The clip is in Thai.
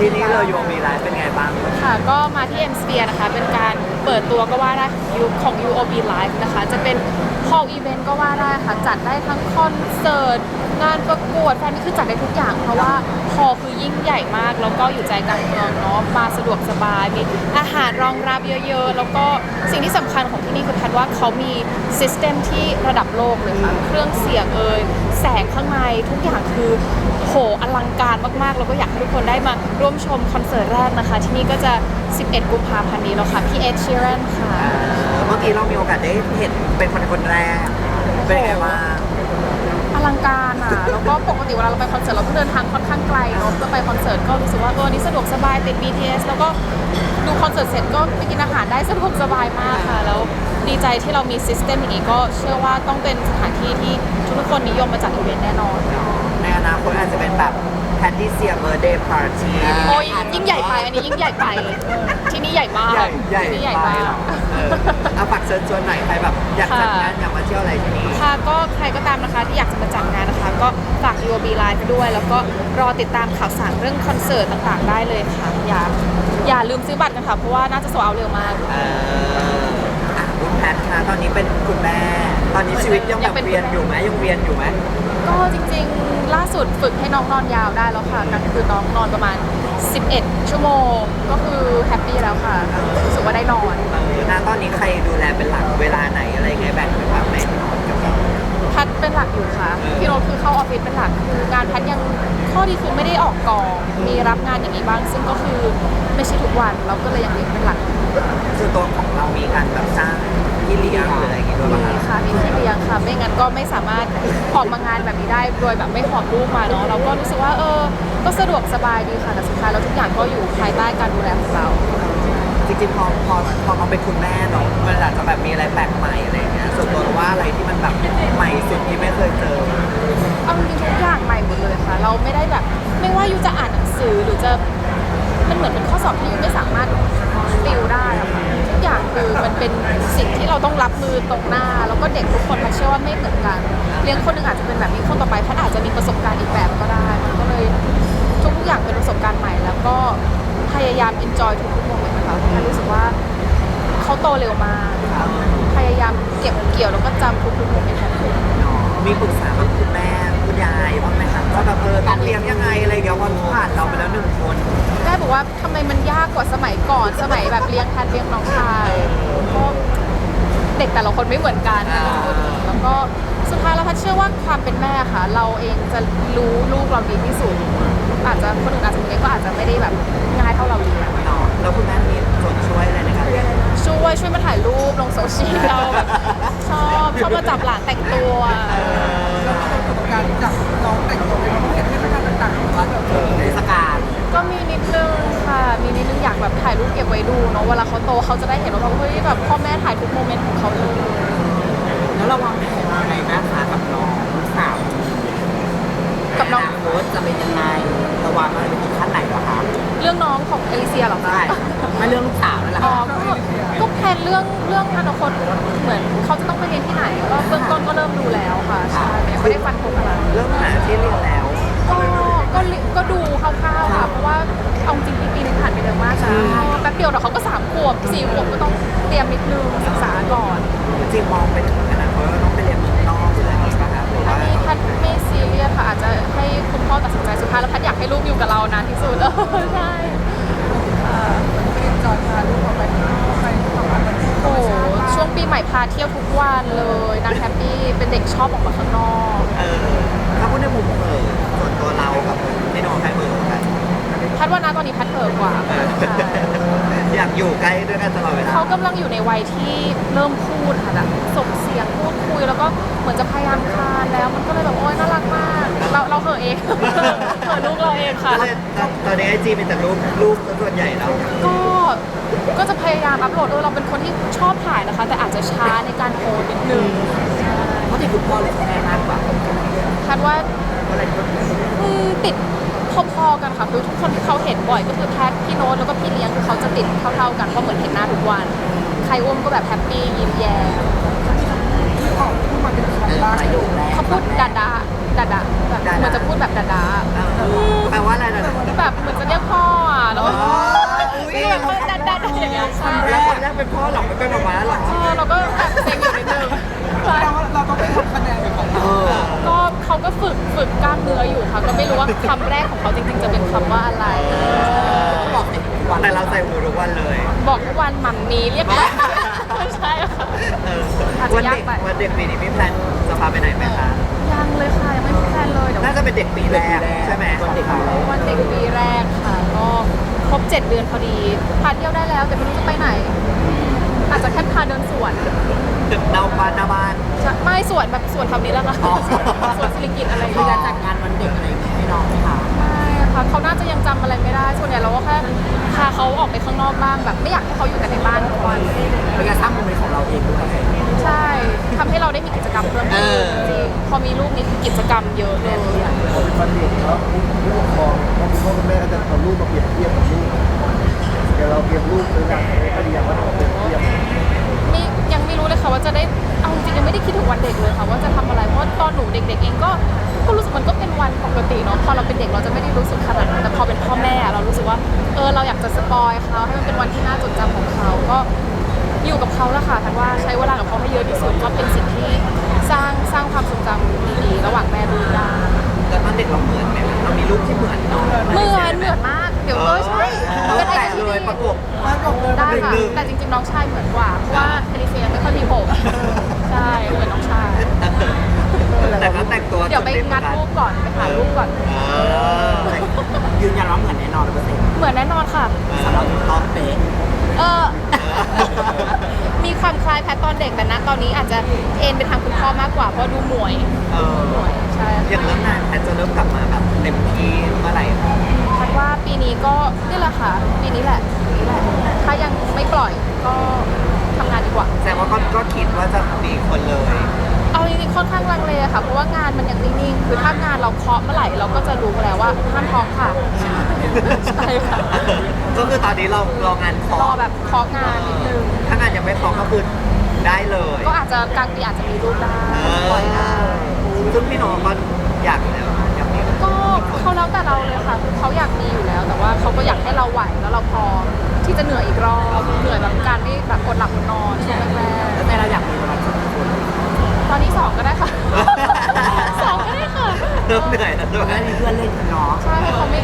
ที่นี่เลยโยมีไลฟ์เป็นไงบ้างค่ะก็มาที่ M Sphere นะคะ เป็นการเปิดตัวก็ว่าได้ของ UOB Live นะคะ จะเป็น hall event ก็ว่าได้ค่ะ จัดได้ทั้งคอนเสิร์ต งานประกวดแฟนนี่คือจัดได้ทุกอย่าง เพราะว่า hall คือยิ่งใหญ่มาก แล้วก็อยู่ใจกลางเมืองเนาะมาสะดวกสบาย มีอาหารรองรับเยอะๆ แล้วก็สิ่งที่สำคัญของที่นี่คือแพทว่าเขามีซิสเต็มที่ระดับโลกเลยค่ะ เครื่องเสียงเอ่ยแสงข้างในทุกอย่างคือโหอลังการมากๆ แล้วก็อยากให้ทุกคนได้มาร่วมชมคอนเสิร์ตแรกนะคะ ที่นี่ก็จะ 11 กุมภาพันธ์นี้แล้วค่ะ พี่เอ h ชีแรนค่ะ เมื่อกี้เรามีโอกาสได้เห็นเป็นคนคนแรก เป็นไงบ้างอลังการอะ แล้วก็ปกติเวลาเราไปคอนเสิร์ตเราต้องเดินทางค่อนข้างไกลเนาะเพื่อไปคอนเสิร์ตก็รู้สึกว่าเออนี่สะดวกสบายติด BTS แล้วก็ดูคอนเสิร์ตเสร็จก็ไปกินอาหารได้สะดวกสบายมากค่ะ แล้ว ดีใจที่เรามีซิสเต็มอย่างนี้ก็เชื่อว่าต้องเป็นสถานที่ที่ทุกๆคนนิยมมาจัดอีเวนต์แน่นอนในอนาคตอาจจะเป็นแบบแพทติเซียเบอร์เดย์พาร์ตี้โอ้ยยิ่งใหญ่ไปอันนี้ยิ่งใหญ่ไปที่นี่ใหญ่มากใหญ่ใหญ่ที่นี่ใหญ่ไปมากเหรอเออเอาฝากเชิญชวนหน่อยใครแบบอยากจัดงานอยากมาเที่ยวอะไรที่นี่ค่ะก็ใครก็ตามนะคะที่อยากจะมาจัดงานนะคะ ก็ฝาก UOB Live ด้วย แล้วก็รอติดตามข่าวสารเรื่องคอนเสิร์ตต่างๆ ได้เลยค่ะอย่าอย่าลืมซื้อบัตรกันค่ะเพราะว่าน่าจะโซเอาเร็วมากเอออะ คุณแพทค่ะตอนนี้เป็นคุณแม่ ตอนนี้ชีวิตยังยัแบบงเป็นเรียนอยู่ไหมยังเรียนอยู่ไหมก็จริงๆ ล่าสุดฝึกให้น้องนอนยาวได้แล้วค่ะกลางคืนน้องนอนประมาณ 11 ชั่วโมง ก็คือแฮปปี้แล้วค่ะรู้สึกว่าได้นอนเออณตอนนี้ใครดูแลเป็นหลักเวลาไหนอะไรไงแบ่งเป็นแบบไหนกับเราแพทเป็นหลักอยู่ค่ะเออพี่โรถคือเข้าออฟฟิศเป็นหลักคืองานแพทยังข้อดีคือไม่ได้ออกกองมีรับงานอย่างนี้บ้าง ซึ่งก็คือไม่ใช่ทุกวันเราก็เลยยังเลี้ยงเป็นหลัก คือตัวของเรามีการแบบจ้างพี่เลี้ยงหรืออะไรอย่างงี้ด้วยมีป่ะคะค่ะมีพี่เลี้ยงค่ะ ไม่งั้นก็ไม่สามารถออกมางานแบบนี้ได้โดยแบบไม่หอบลูกมาเนาะเราก็รู้สึกว่าเออ ก็สะดวกสบายดีค่ะแต่สุดท้ายแล้วทุกอย่างก็อยู่ภายใต้การดูแลของเรา จริงๆพอพอพอมาเป็นคุณแม่เนาะมันอาจจะแบบมีอะไรแปลกใหม่อะไรอย่างเงี้ยส่วนตัวเราว่าอะไรที่มันแบบใหม่สุดที่ไม่เคยเจอ เอาจริงๆทุกอย่างใหม่หมดเลยค่ะ เราไม่ได้แบบ ไม่ว่ายูจะอ่านหนังสือหรือจะมันเหมือนเป็นข้อสอบที่ยูไม่สามารถ ติวได้อะค่ะทุกอย่างคือมันเป็นสิ่งที่เราต้องรับมือตรงหน้า แล้วก็เด็กทุกคนพัเชื่อว่าไม่เหมือนกัน เลี้ยงคนหนึ่งอาจจะเป็นแบบนี้คนต่อไปพัดอาจจะมีประสบการณ์อีกแบบก็ได้ มันก็เลยทุกอย่างเป็นประสบการณ์ใหม่ แล้วก็พยายาม enjoy ทุกๆโมเมนต์นะคะพัดรู้สึกว่าเขาโตเร็วมากพยายามเก็บเกี่ยวแล้วก็จำทุกๆโมเมนต์ของเขา มีปรึกษากับคุณแม่ แบบเออต้องเลี้ยงยังไงอะไรอย่างเงี้ยวันผ่านเราไปแล้วหนึ่งคนแม่บอกว่าทำไมมันยากกว่าสมัยก่อนสมัยแบบเลี้ยงแทนเลี้ยงน้องชายก็เด็กแต่ละคนไม่เหมือนกันแล้วก็สุดท้ายแล้วพัดเชื่อว่าความเป็นแม่ค่ะ เราเองจะรู้ลูกเราดีที่สุดอาจจะคนอื่นอาจจะเลี้ยงก็อาจจะไม่ได้แบบง่ายเท่าเราเลี้ยงเนาะแล้วคุณแม่มีส่วนช่วยอะไรในการเลี้ยงช่วยช่วยมาถ่ายรูปลงโซเชียลแบบชอบชอบมาจับหลานแต่งตัว ม่ถ่ายทุกโมเมนต์ของเขาเลยแล้วเราวางแผนยังไงนะคะกับน้องลูกสาวกับน้องโค้ชจะเป็นยังไงระวังอะไรไปถึงขั้นไหนเหรอคะเรื่องน้องของเอลิเซียเหรอคะใช่ไม่เรื่องลูกสาวนั่นแหละอ๋อค่ะก็ก็แพลนเรื่องเรื่องอนาคตเหมือนเขาจะต้องไปเรียนที่ไหนก็เบื้องต้นก็เริ่มดูแล้วค่ะใช่แต่ยังไม่ได้ฟันธงอะไร เรื่องหาที่เรียนแล้ว ก็ก็ลิก็ดูคร่าวๆค่ะ เพราะว่าเอาจริงปีปีนึงผ่านไปเร็วมากนะแป๊บเดียวเดี๋ยวเขาก็สาม ขวบสี่ขวบก็ต้องเตรียมนิดนึงศึกษาก่อนจริงๆมองไปถึงขนาดว่าเราต้องไปเรียนเมืองนอกอะไรอย่างเงี้ยป่ะคะหรืออัว่านนี้พัดไม่ซีเรียสค่ะอาจจะให้คุณพ่อตัดสินใจสุดท้ายแล้วพัดอยากให้ลูกอยู่กับเรานานที่สุดเออใช่ค่ะเป็นจอยพาลูกออกไปข้างนอกไปทำอะไรโอ้โหช่วงปีใหม่พาเที่ยวทุกวันเลยนางแฮปปี้เป็นเด็กชอบออกมาข้างนอก เออ อยากอยู่ใกล้ด้วยกันตลอดเวลาเขากำลังอยู่ในวัยที่เริ่มพูดค่ะแบบส่งเสียงพูดคุยแล้วก็เหมือนจะพยายามคลานแล้วมันก็เลยแบบโอ๊ยน่ารักมาก เราเราเหอะเอง เหอะลูกเราเองค่ะ ก็เลยตอนนี้ไอจีมีแต่รูปรูปส่วนใหญ่แล้วก็ก็จะพยายามอัพโหลดเออเราเป็นคนที่ชอบถ่ายนะคะ แต่อาจจะช้าในการโพสต์นิดนึงใช่เพราะที่คุณพ่อเลยแม่มากกว่าคาดว่าอืมติด พอๆกันค่ะคือทุกคนที่เขาเห็นบ่อยก็คือแพทพี่โน้ตแล้วก็พี่เลี้ยงคือเขาจะติดเท่าๆกันเพราะเหมือนเห็นหน้าทุกวัน ใครอ้วมก็แบบแฮปปี้ยิ้มแย้มที่ออกพูดมาเป็นคำแรกอยู่แล้วเขาพูดดาดาดาดาแบบเหมือนจะพูดแบบดาดาแปลว่าอะไรนะแบบเหมือนจะเรียกพ่ออแล้วก็อุ๊ยคือแบบว่าดันดันๆอย่างเงี้ยใช่แล้วคนแรกเป็นพ่อหรอไม่เป็นหมาม้าหรอเออเราก็แอบเซ็งอยู่นิดนึงใช่ เราเราต้องไปทำคะแนนของเอเราอก็เขาก็ฝึกฝึกกล้ามเนื้ออยู่ค่ะ ก็ไม่รู้ว่าคำแรกของเขาจริงๆ จะเป็นคำว่าอะไร บอกติดวันแต่เราใส่หูทุกวันเลย บอกทุกวันหมั่มมีเรียกว่าไม่ใช่ค่ะเอออาจจะวันยากเด็กไปวันเด็กปีนี้มีแพลนจะพาไปไหนไหมคะยังเลยค่ะยังไม่มีแพลนเลยเดี๋ยวน่าจะเป็นเด็กปีแรกใช่ไหมของเขาวันเด็กปีแรกค่ะก็ครบ7เดือนพอดีพาเที่ยวได้แล้วแต่ไม่รู้จะไปไหน อาจจะแค่พาเดินสวนตึกเดาบ้านหน้าบ้าน ไม่สวนแบบสวนแถวนี้แล้วค่ะอ๋อ สวนสิริกิตอะไรอย่างมีเงี้ยการจัดงานวันเด็กอะไรอย่างงี้ให้น้องไหมคะ ไม่ค่ะเขาน่าจะยังจำอะไรไม่ได้ ส่วนใหญ่เราก็แค่พาเขาออกไปข้างนอกบ้างแบบไม่อยากให้เขาอยู่แต่ในบ้านทุกวัน เป็นการสร้างโมเมนต์ของเราเองด้วย ใช่ทำให้เราได้มีกิจกรรมเพิ่มเอขึ้นอจริงพอมีลูกนี่คือกิจกรรมเยอะเลย พอเป็นวันเด็กเนาะผู้ปกครองพ่อคุณพ่อคุณแม่ก็จะเอาลูกมาเปรียบเทียบกับลูกเดี๋ยวเราเตรียมลูกตัวอย่างให้ดีว่าเราเปรียบเทียบไม่ยังไม่รู้เลยค่ะว่าจะได้เอาจริงๆยังไม่ได้คิดถึงวันเด็กเลยค่ะว่าจะทำอะไรเพราะตอนหนูเด็ก ๆ เองก็ก็รู้สึกมันก็เป็นวันปกติเนาะพอเราเป็นเด็กเราจะไม่ได้รู้สึกขนาดนั้นแต่พอเป็นพ่อแม่เรารู้สึกว่าเออเราอยากจะสปอยเขาให้มันเป็นวันที่น่าจดจำของเขาก็อยู่กับเขาแล้วค่ะทันว่าใช้เวลากับเขาให้เยอะที่สุดก็เป็นสิ่งที่สร้างสร้างความทรงจำดีๆระหว่างแม่ลูกได้แล้วตอนเด็กเราเหมือนไหมเรามีรูปที่เหมือนน้องเหมือนเหมือนมาก เดี๋ยวเออใช่เออเป็นไอแต่เดียที่เลยดีประกบมาบอกเลยได้ค่ะ หนึ่งๆ แต่จริงๆน้องชายเหมือนกว่า เพราะว่าเอลิเซียไม่ค่อยมีผมใช่ เหมือนน้องชาย แต่ก็แต่งตัวเดี๋ยวไปงัดรูปก่อน ไปหารูปก่อน เออยืนยันว่าเหมือนแน่นอนร้อยเปอร์เซ็นต์เหมือนแน่นอนค่ะ สำหรับต้องเป๊ะ เออ มีความคล้ายแพทตอนเด็กแต่ณตอนนี้อาจจะเอ็นไปทางคุณพ่อมากกว่าเพราะดูหมวยเออหมวยใช่ อย่างเรื่องงานแพทจะเริ่มกลับมาแบบเต็มที่เมื่อไหร่ คัดว่าปีนี้ ก็นี่แหละค่ะปีนี้แหละปีนี้แหละ ถ้ายังไม่ปล่อยก็ทำงานดีกว่า แสดงว่าก็ก็คิดว่าจะมีคนเลย เอาจริงๆค่อนข้างลังเลค่ะ เพราะว่างานมันยังนิ่งๆ คือถ้างานเราเคาะเมื่อไหร่เราก็จะรู้แล้วว่าห้ามท้องค่ะ ใช่ค่ะ ก็คือตอนนี้เรารองานรเคออแบบเคาะงานนิดนึง ถ้างานยังไม่เคอก็คือได้เลยก็อาจจะกลางปีอาจจะมีรูปได้เอปล่อยได้อซึ่งพี่น้องก็อยากแล้วอยากมีก็ เขาแล้วแต่เราเลยค่ะคือเขาอยากมีอยู่แล้ว แต่ว่าเขาก็อยากให้เราไหวแล้วเราพร้อมที่จะเหนื่อยอีกรอบเหนื่อยแบบการไม่แบบอดหลับอดนอนช่วงแรกแล้วแม่เราอยากมีประมาณสักกี่คนๆตอนนี้สองก็ได้ค่ะ สองก็ได้ค่ะเริ่มเหนื่อยแล้วด้วยมีเพื่อนเล่นกันเนาะ ใช่ให้เขาไม่